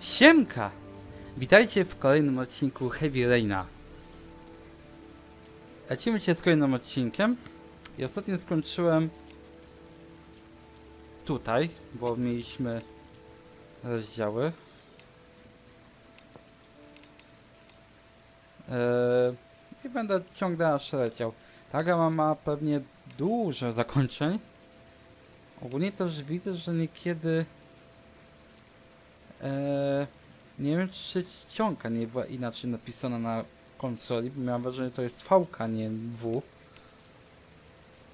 Siemka! Witajcie w kolejnym odcinku Heavy Raina. Lecimy się z kolejnym odcinkiem. I ostatnio skończyłem tutaj, bo mieliśmy rozdziały. Eee, I będę ciągle aż leciał. Ta gra ma pewnie dużo zakończeń. Ogólnie też widzę, że niekiedy Eee, nie wiem, czy czcionka nie była inaczej napisana na konsoli, bo miałem wrażenie, że to jest V, nie W.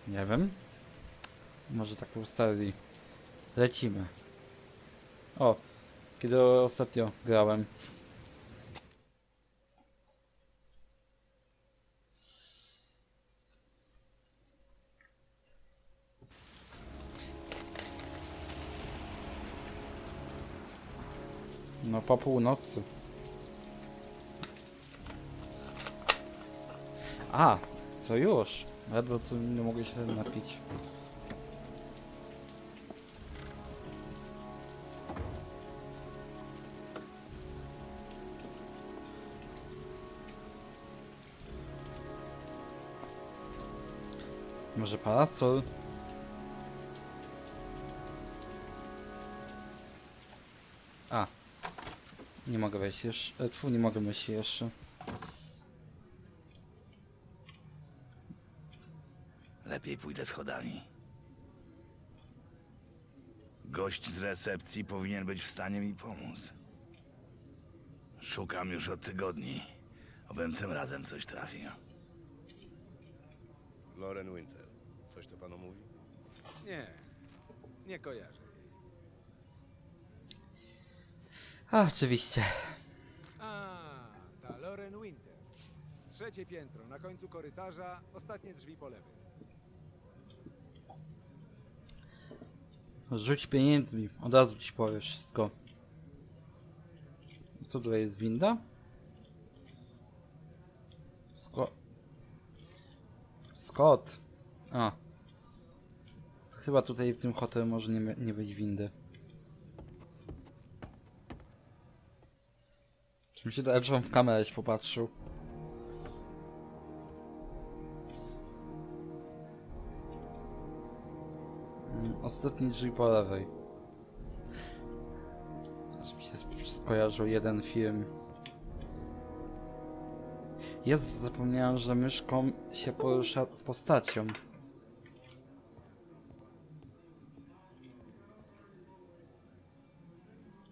Nie wiem. Może tak to ustalili. Lecimy. O, kiedy ostatnio grałem. No po północy. A, to już. Ledwo co nie mogę się napić. Może parasol? Nie mogę wejść jeszcze. Tfu, nie mogę wejść jeszcze. Lepiej pójdę schodami. Gość z recepcji powinien być w stanie mi pomóc. Szukam już od tygodni. Obym tym razem coś trafił. Loren Winter. Coś to panu mówi? Nie, nie kojarzę. A, oczywiście. A, ta Loren Winter. Trzecie piętro, na końcu korytarza, ostatnie drzwi po lewej. Rzuć pieniędzmi. Od razu ci powiem wszystko. Co tutaj jest winda? Scott. Scott. A. Chyba tutaj w tym hotelu może nie, nie być windy. Mi się daje, że on w kamerę się popatrzył? Mm, Ostatni drzwi po lewej. Aż mi się skojarzył jeden film. Jezus, zapomniałem, że myszką się porusza postacią.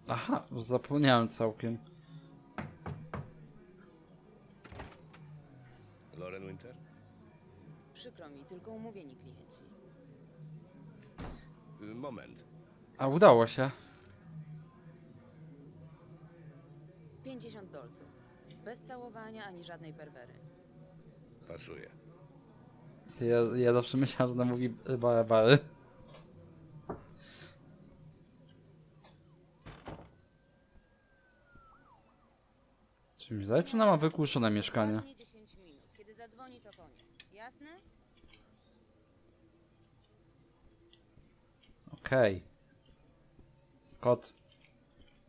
Aha, zapomniałem całkiem. Moment. A udało się. 50 dolców. Bez całowania ani żadnej perwery. Pasuje. Ja, ja zawsze myślałem, że ona mówi bary bary. Czy mi zdaje, czy ona ma wykluczone mieszkanie? Dokładnie 10 minut. Kiedy zadzwoni, to koniec. Jasne? Okej. Scott.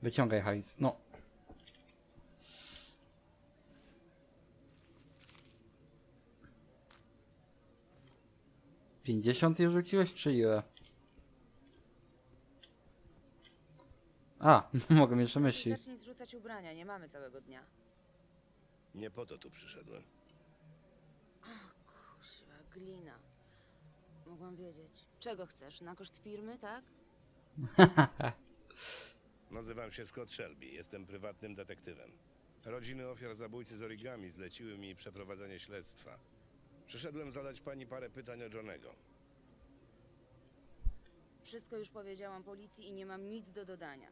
Wyciągaj hajs. No. Pięćdziesiąt je rzuciłeś, czy ile? A, mogę jeszcze myśli. Zacznij zrzucać ubrania, nie mamy całego dnia. Nie po to tu przyszedłem. Kuźwa, glina. Mogłam wiedzieć. Czego chcesz? Na koszt firmy, tak? Nazywam się Scott Shelby. Jestem prywatnym detektywem. Rodziny ofiar zabójcy z origami zleciły mi przeprowadzenie śledztwa. Przyszedłem zadać pani parę pytań o Johnego. Wszystko już powiedziałam policji i nie mam nic do dodania.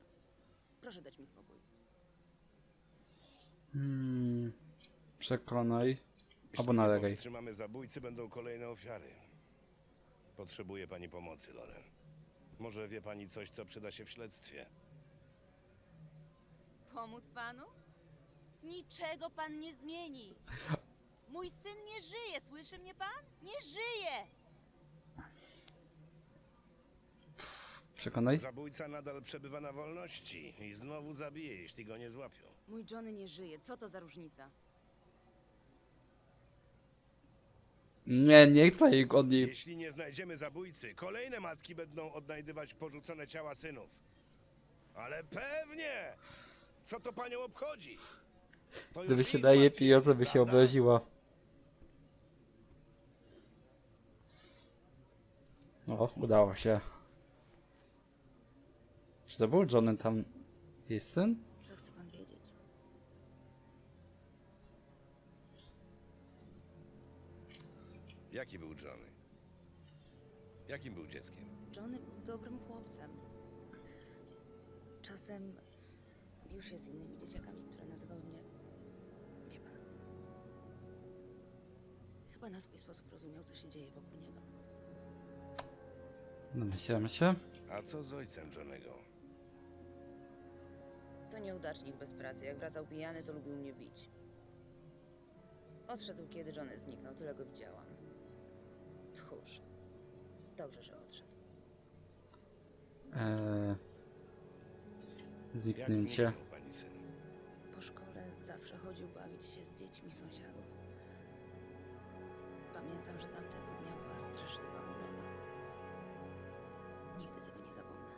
Proszę dać mi spokój. Hmm, przekonaj. Jeśli Albo nie nalegaj. powstrzymamy zabójcy, będą kolejne ofiary. Potrzebuję pani pomocy, Loren. Może wie pani coś, co przyda się w śledztwie? Pomóc panu? Niczego pan nie zmieni. Mój syn nie żyje, słyszy mnie pan? Nie żyje! Przekonaj. Zabójca nadal przebywa na wolności i znowu zabije, jeśli go nie złapią. Mój Johnny nie żyje. Co to za różnica? Nie, nie chcę jej od niej. Jeśli nie znajdziemy zabójcy, kolejne matki będą odnajdywać porzucone ciała synów. Ale pewnie! Co to panią obchodzi? To Gdyby już się ich daje zmartwienie, pieniądze, by się prawda? obraziła. O, udało się. Czy to był Johnny tam jej syn? Jaki był Johnny? Jakim był dzieckiem? Johnny był dobrym chłopcem. Czasem już jest z innymi dzieciakami, które nazywały mnie. Wie pan. Chyba na swój sposób rozumiał, co się dzieje wokół niego. Domyślam się. A co z ojcem Johnego? To nieudacznik bez pracy. Jak wracał pijany, to lubił mnie bić. Odszedł, kiedy Johnny zniknął. Tyle go widziałam. Tchórz. Dobrze, że odszedł. Eee, Jak zniknięcie. zniknął pani syn? Po szkole zawsze chodził bawić się z dziećmi sąsiadów. Pamiętam, że tamtego dnia była straszliwa ulewa. Nigdy tego nie zapomnę.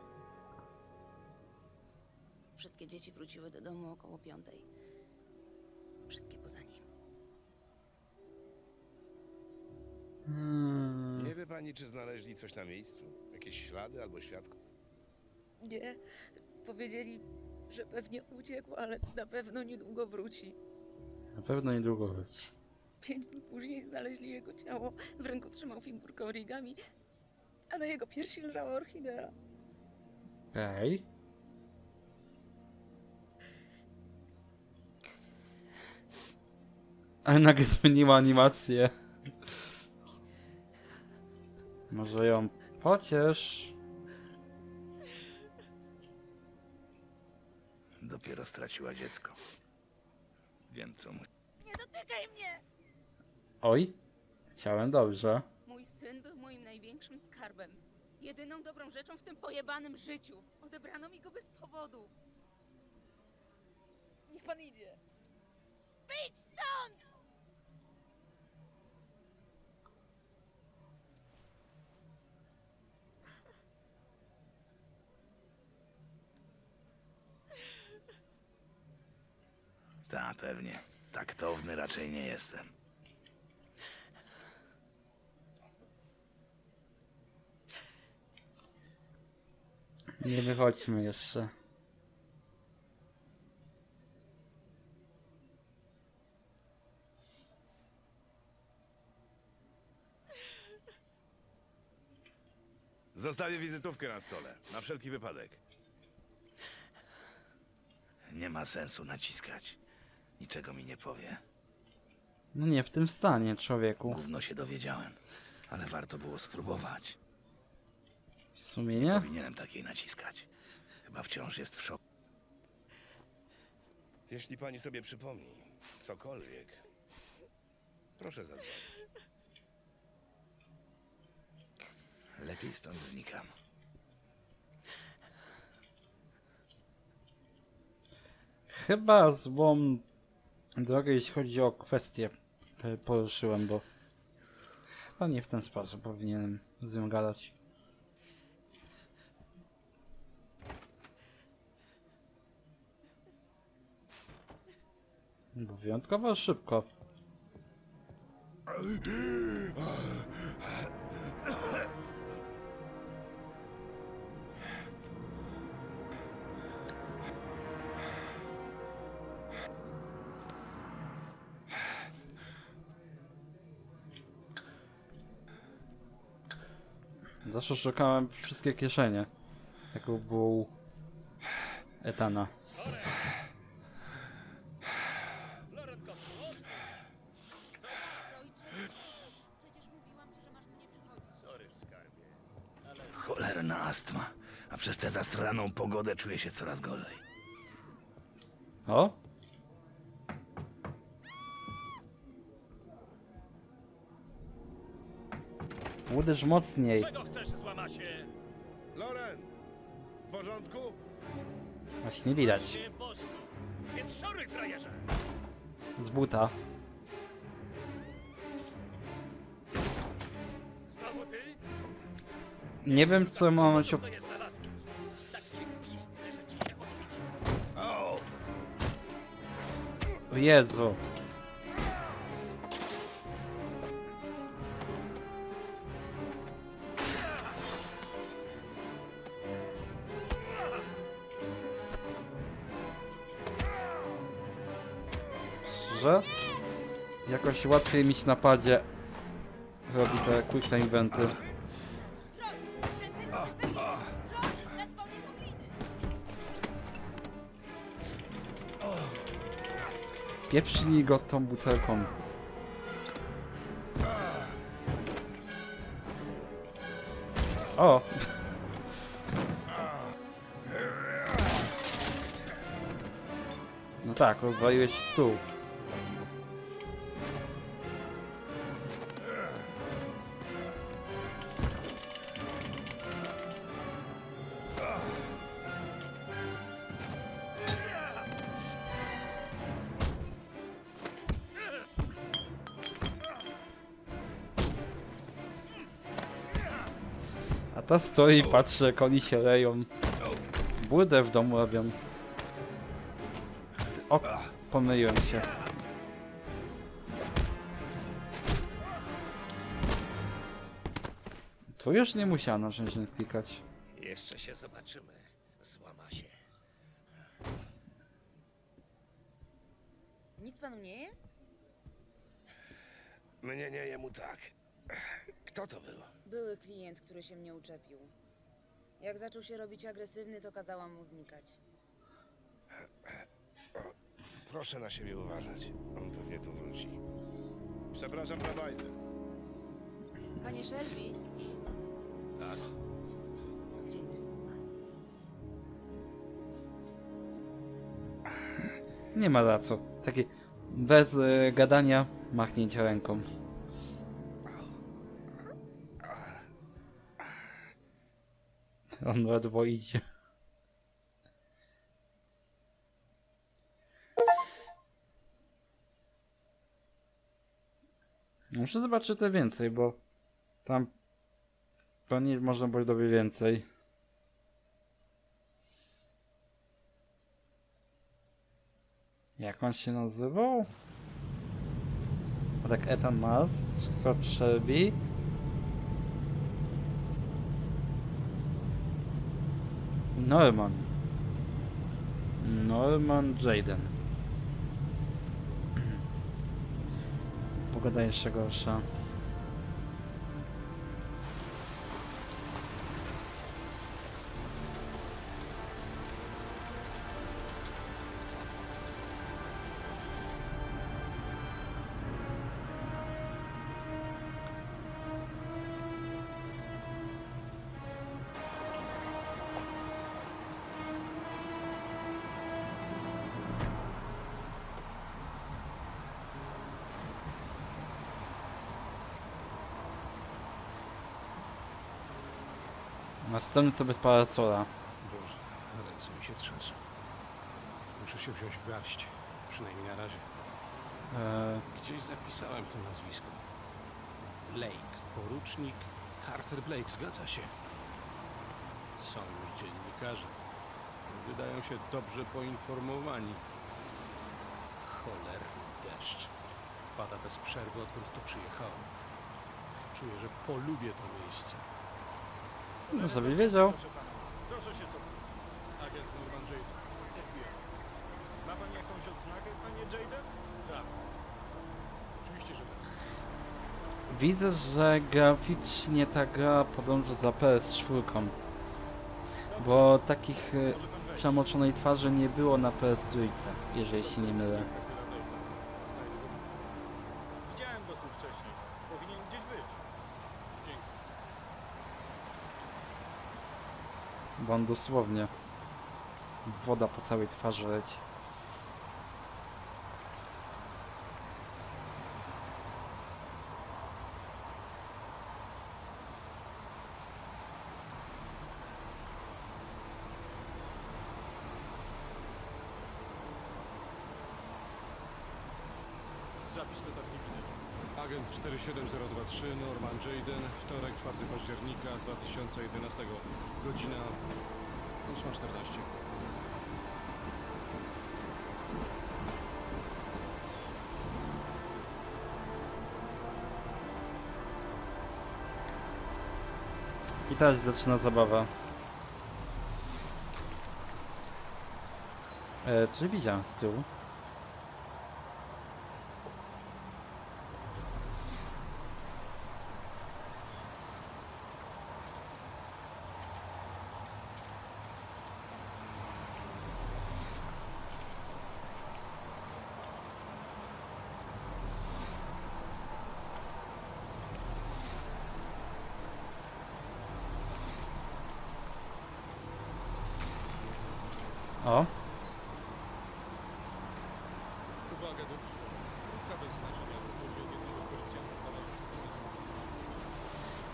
Wszystkie dzieci wróciły do domu około piątej. Czy znaleźli coś na miejscu? Jakieś ślady albo świadków? Nie. Powiedzieli, że pewnie uciekł, ale na pewno niedługo wróci. Na pewno niedługo być. Pięć dni później znaleźli jego ciało. W ręku trzymał figurkę origami, a na jego piersi leżała orchidea. Okej. Ale nagle zmieniła animację. Może ją pociesz? Dopiero straciła dziecko. Wiem, co mu... Nie dotykaj mnie! Oj, chciałem dobrze. Mój syn był moim największym skarbem. Jedyną dobrą rzeczą w tym pojebanym życiu. Odebrano mi go bez powodu. Niech pan idzie. Wyjdź stąd! Ta, pewnie. Taktowny raczej nie jestem. Nie wychodźmy jeszcze. Zostawię wizytówkę na stole, na wszelki wypadek. Nie ma sensu naciskać. Niczego mi nie powie. No nie w tym stanie, człowieku. Gówno się dowiedziałem. Ale warto było spróbować. W sumie nie? Powinienem takiej naciskać. Chyba wciąż jest w szoku. Jeśli pani sobie przypomni cokolwiek, proszę zadzwonić. Lepiej stąd znikam. Chyba złą drogę, jeśli chodzi o kwestię poruszyłem, bo chyba nie w ten sposób powinienem z nią gadać. Bo wyjątkowo szybko. Zawsze szukałem wszystkie kieszenie. Jaką był Etana. Cholerna astma. A przez tę zasraną pogodę czuję się coraz gorzej. O! Uderz mocniej. Loren! porządku? Właśnie widać. Nie bosko. Więc szoruj, frajerze! Z buta. Znowu ty? Nie wiem co mam się... To je znalazłem. Tak się pisnę, że ci się odbić. O! O Jezu. Że? Jakoś łatwiej mieć na padzie robi te quick time eventy. Pieprznij go tą butelką. O! No tak, rozwaliłeś stół. Ta stoi i patrzy, jak oni się leją. Budę w domu robią. Ty- O, pomyliłem się. Tu już nie musiano szczęście klikać. Jeszcze się zobaczymy. Złama się. Nic panu nie jest? Mnie nie, jemu tak. Kto to był? Były klient, który się mnie uczepił. Jak zaczął się robić agresywny, to kazałam mu znikać. Proszę na siebie uważać. On pewnie tu wróci. Przepraszam za bajzę. Panie Shelby? Tak. Dzięki. Nie ma za co. Takie bez y, gadania, machnięcia ręką. On ledwo idzie. Muszę zobaczyć te więcej, bo tam pewnie można było dowie więcej. Jak on się nazywał? Tak, Ethan Mars, Shelby. Norman. Norman Jaden. Pogoda jeszcze gorsza. Następcy bez parasola. Boże, ręce mi się trzęsą. Muszę się wziąć w garść. Przynajmniej na razie. Eee, Gdzieś zapisałem to nazwisko. Blake. Porucznik Carter Blake. Zgadza się. Są już dziennikarze. Wydają się dobrze poinformowani. Cholerny deszcz. Pada bez przerwy, odkąd tu przyjechałem. Czuję, że polubię to miejsce. No sobie wiedział. Proszę się cofnąć. Agent Norman Jayden. FBI. Ma pan jakąś odznakę, panie Jayden? Tak. Oczywiście, że tak. Widzę, że graficznie ta gra podąża za PS4. Bo takich e, przemoczonej twarzy nie było na PS2, jeżeli się nie mylę. Widziałem go tu wcześniej. Powinien gdzieś być. Dzięki. On dosłownie woda po całej twarzy leci. 47023 Norman Jaden, wtorek 4 października 2011, godzina 8.14. I teraz zaczyna zabawa. E, czy widziałem z tyłu? O, Uwaga do piwa. Krótka bez znaczenia, o jednego z policjantów badających miejsce.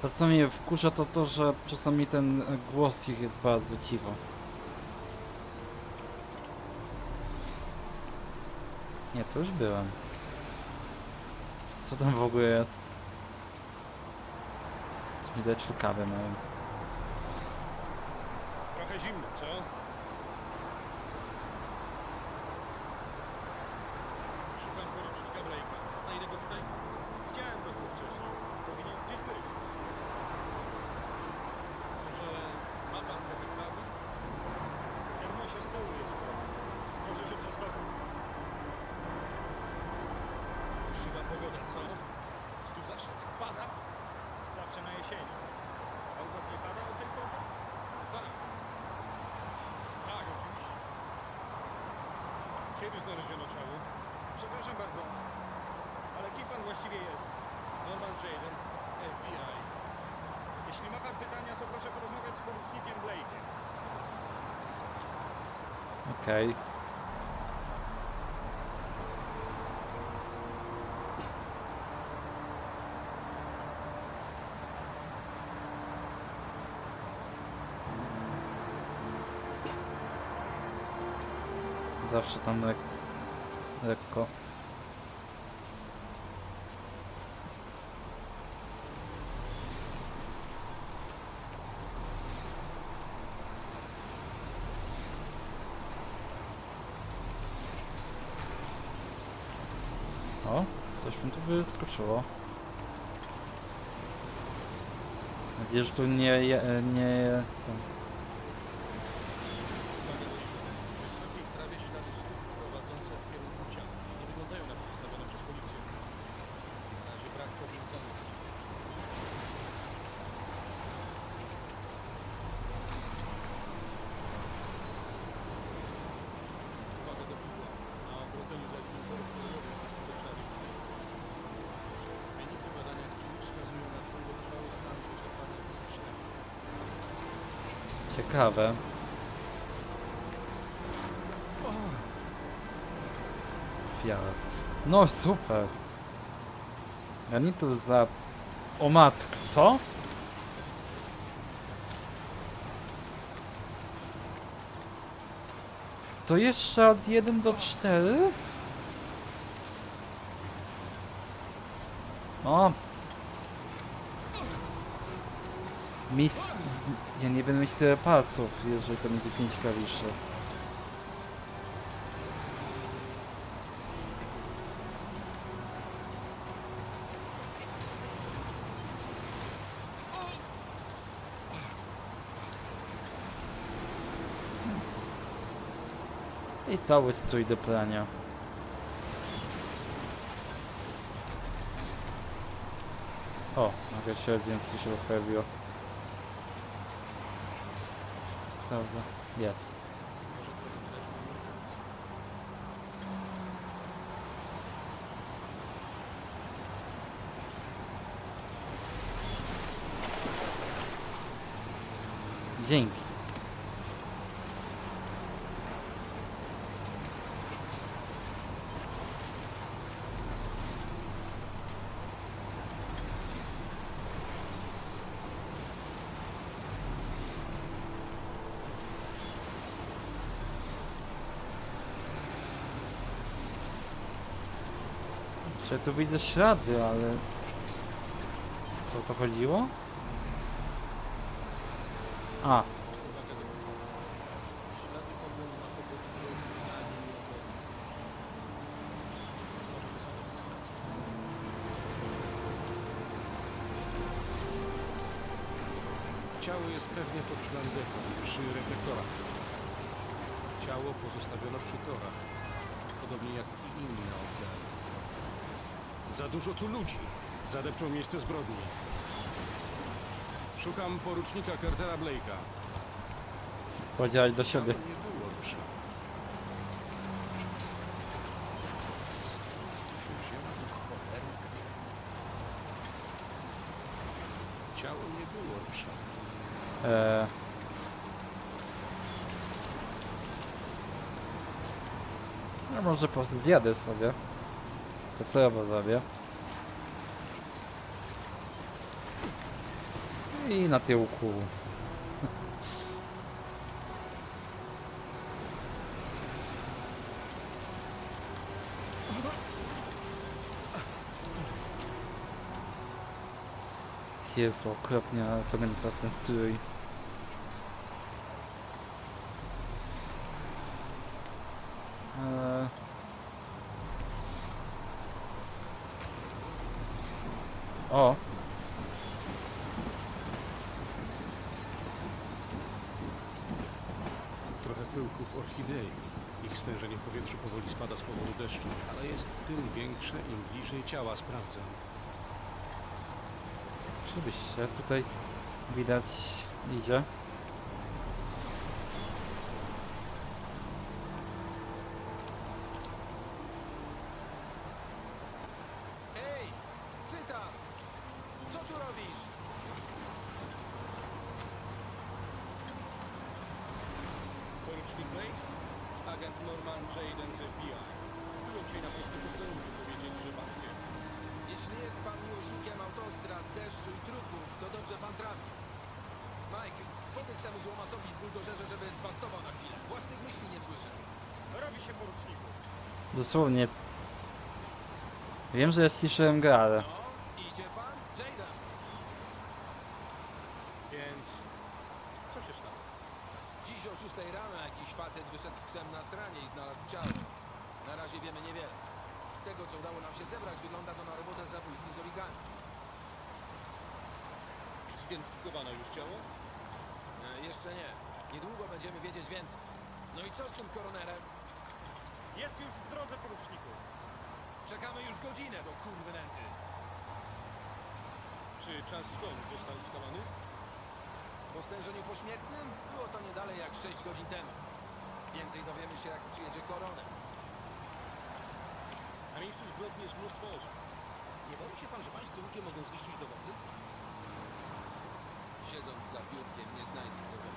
to co mnie wkurza to to, że czasami ten głos ich jest bardzo cicho. Nie, to już byłem. Co tam w ogóle jest? Widać szukawę mają. Trochę zimno, co? Szukam porucznika Blake'a. Znajdę go tutaj? Widziałem go tu wcześniej. Powinien gdzieś być. Może ma pan trochę kawy? W termosie z tyłu jest to. Może się częstował. Krzywa pogoda, co? Czy tu zawsze tak pada? Zawsze na jesieni. A u was nie pada o tej porze? Tak. Tak, oczywiście. Kiedy znaleziono ciało? Przepraszam bardzo, ale kim pan właściwie jest? Norman Jaden, FBI. Jeśli ma pan pytania, to proszę porozmawiać z porucznikiem Blake'em. Okej. Zawsze tam lek lekko. O, coś mi tu wyskoczyło. Nadzieję, że tu nie, nie, ten, ciekawe. Fiala. No super. Granitu za... O matk, co? To jeszcze od 1 do 4? O! Mis... Ja nie będę mieć tyle palców, jeżeli to będzie 5 klawiszy. I cały strój do prania. O, nagle się więcej się pojawiło. Sprawdzę. Jest. Może Dzięki. Że tu widzę ślady, ale... Co to chodziło? A, na na. Ciało jest pewnie pod szlandeką przy reflektorach. Ciało pozostawiono przy torach, podobnie jak i inne ofiary. Za dużo tu ludzi. Zadepczą miejsce zbrodni. Szukam porucznika Cartera Blake'a. powiedziałeś do siebie. Ciało nie było. Ciało nie było ruszane. Eee... No może po prostu zjadę sobie. To co ja zrobię? I na tyłku. Jezu, okropnie wygląda teraz ten strój. Eee... O! Trochę pyłków orchidei. Ich stężenie w powietrzu powoli spada z powodu deszczu, ale jest większe, im bliżej ciała sprawdzam. Oczywiście, tutaj widać idzie. Ej, ty tam! Co tu robisz? Porucznik Blake? Agent Norman Jaden z FBI. Dzisiaj na miejscu Jeśli jest pan miłośnikiem autostrad, deszczu i trupów, to dobrze pan trafi. Mike, powiedz temu złomasowi w buldożerze, żeby zbastował na chwilę. Własnych myśli nie słyszę. Robi się poruczniku. Dosłownie. Wiem, że ja ściszyłem grę, ale... No, idzie pan? Jaden! Więc... Co się stało? Dziś o 6 rano jakiś facet wyszedł z psem na sranie i znalazł ciało. Na razie wiemy niewiele. Tego, co udało nam się zebrać, wygląda to na robotę zabójcy z origami. Zidentyfikowano już ciało? E, jeszcze nie. Niedługo będziemy wiedzieć więcej. No i co z tym koronerem? Jest już w drodze poruczniku. Czekamy już godzinę do kurwy nędzy. Czy czas zgonu został ustalony? Po stężeniu pośmiertnym było to nie dalej jak 6 godzin temu. Więcej dowiemy się, jak przyjedzie koroner. Na miejscu zbrodni jest mnóstwo osób. Nie boi się pan, że pańscy ludzie mogą zniszczyć dowody? Siedząc za biurkiem nie znajdziesz dowodów.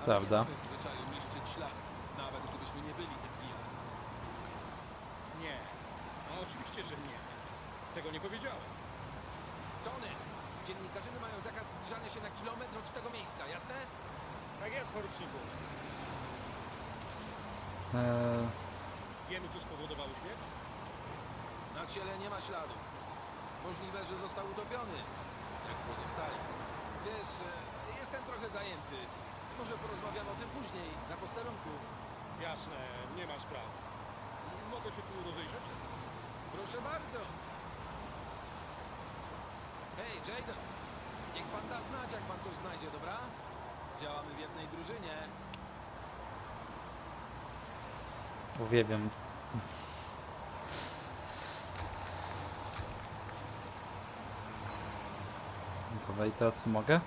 Ale Prawda. nie mamy w zwyczaju niszczyć ślady, nawet gdybyśmy nie byli z FBI. Nie. No oczywiście, że nie. Tego nie powiedziałem. Tony, dziennikarzyny mają zakaz zbliżania się na kilometr od tego miejsca, jasne? Tak jest, poruczniku. Eee... Wiemy, co spowodowało śmierć? Ciele nie ma śladów. Możliwe, że został utopiony, jak pozostali. Wiesz, e, jestem trochę zajęty. Może porozmawiamy o tym później, na posterunku. Jasne, nie ma sprawy. Mogę się tu rozejrzeć? Proszę bardzo. Hej, Jaden. Niech pan da znać, jak pan coś znajdzie, dobra? Działamy w jednej drużynie. Uwielbiam. Dobra, i teraz mogę?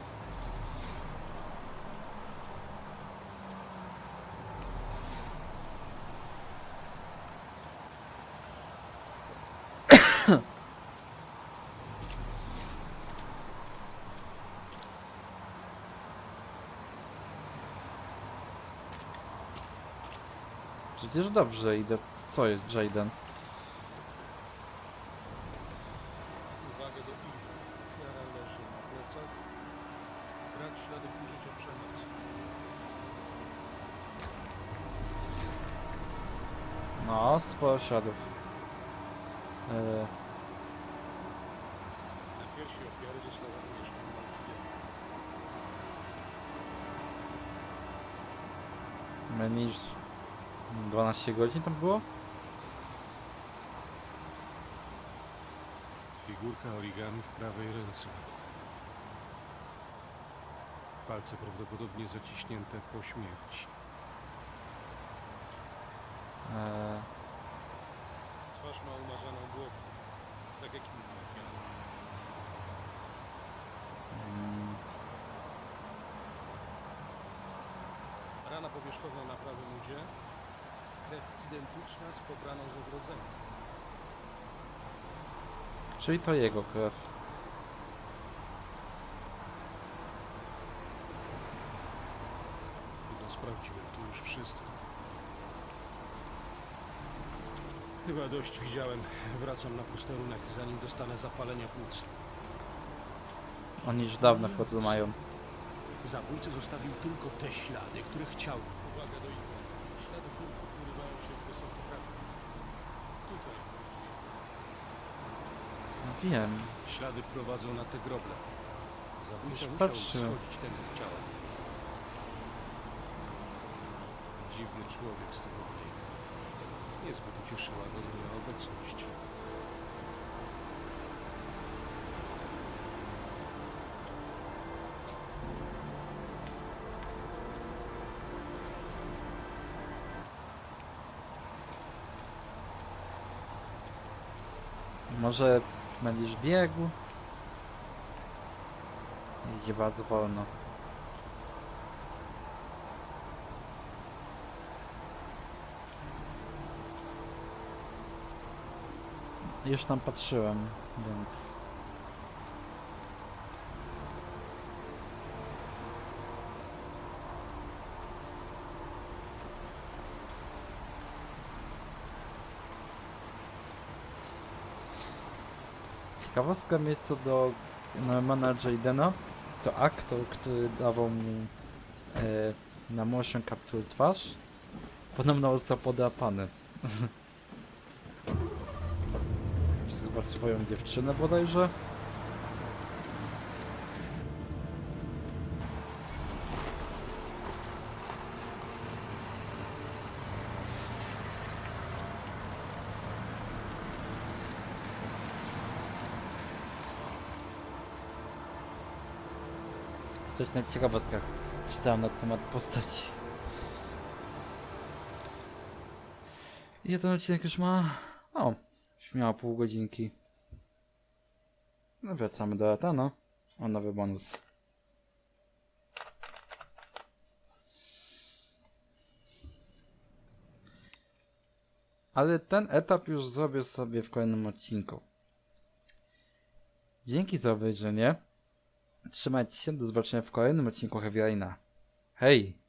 Przecież dobrze idę. Co jest Jaden? Uwagę do ich. Ofiara leży na plecach. Brak śladów użycia przemocy. No, sporo śladów. E, Na piersi ofiary została umieszczona martwiera. mniej niż 12 godzin tam było? Figurka origami w prawej ręce. Palce prawdopodobnie zaciśnięte po śmierci. E, Twarz ma umarzaną głowę, tak jak inne ofiary. mm, Rana powierzchowna na prawym udzie. Krew identyczna z pobraną z ogrodzenia. czyli to jego krew. Chyba sprawdziłem tu już wszystko. Chyba dość widziałem. Wracam na posterunek, zanim dostanę zapalenia płuc. Oni już dawno chyba tu mają. Zabójca zostawił tylko te ślady, które chciał. Uwaga do. Ślady kulków urywają się w. Tutaj. No wiem. Ślady prowadzą na te groble. Zabójca Już musiał patrzyłem. schodzić tędy z ciała. Dziwny człowiek z tego wynika. Niezbyt ucieszyła go obecność. Może będziesz biegł? Idzie bardzo wolno. Już tam patrzyłem, więc... Ciekawostka miejsca do Normana Jadena to aktor, który dawał mu e, na motion capture twarz. Podobno został podrapany. Przez chyba swoją dziewczynę bodajże. Coś na ciekawostkach czytałem na temat postaci. Ten odcinek już ma... O, śmiało pół godzinki. No wracamy do Atana. O, nowy bonus. Ale ten etap już zrobię sobie w kolejnym odcinku. Dzięki za obejrzenie. Trzymajcie się, do zobaczenia w kolejnym odcinku Heavy Raina. Hej!